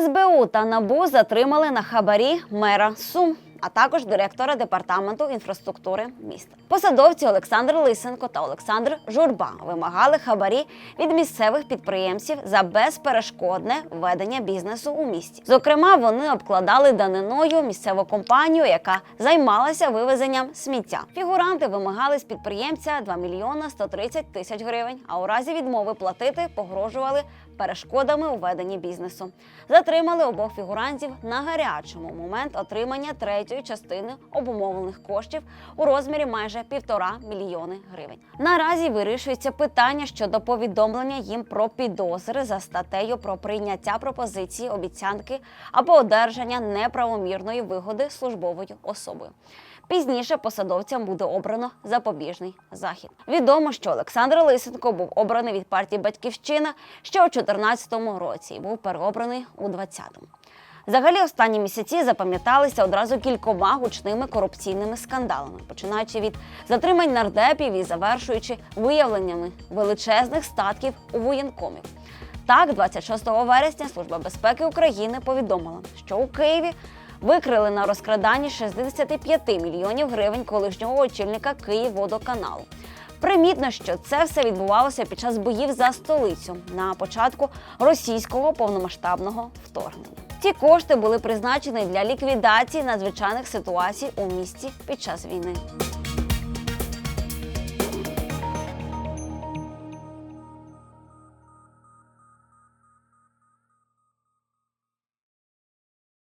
СБУ та НАБУ затримали на хабарі мера Сум. А також директора департаменту інфраструктури міста. Посадовці Олександр Лисенко та Олександр Журба вимагали хабарі від місцевих підприємців за безперешкодне ведення бізнесу у місті. Зокрема, вони обкладали даниною місцеву компанію, яка займалася вивезенням сміття. Фігуранти вимагали з підприємця 2 мільйона 130 тисяч гривень. А у разі відмови платити погрожували перешкодами у веденні бізнесу. Затримали обох фігурантів на гарячому момент отримання третьої частини обумовлених коштів у розмірі майже півтора мільйони гривень. Наразі вирішується питання щодо повідомлення їм про підозри за статтею про прийняття пропозиції обіцянки або одержання неправомірної вигоди службовою особою. Пізніше посадовцям буде обрано запобіжний захід. Відомо, що Олександр Лисенко був обраний від партії Батьківщина ще у 2014 році і був переобраний у 2020. Взагалі, останні місяці запам'яталися одразу кількома гучними корупційними скандалами, починаючи від затримань нардепів і завершуючи виявленнями величезних статків у воєнкомів. Так, 26 вересня Служба безпеки України повідомила, що у Києві викрили на розкраданні 65 мільйонів гривень колишнього очільника Київводоканалу. Примітно, що це все відбувалося під час боїв за столицю на початку російського повномасштабного вторгнення. Ці кошти були призначені для ліквідації надзвичайних ситуацій у місті під час війни.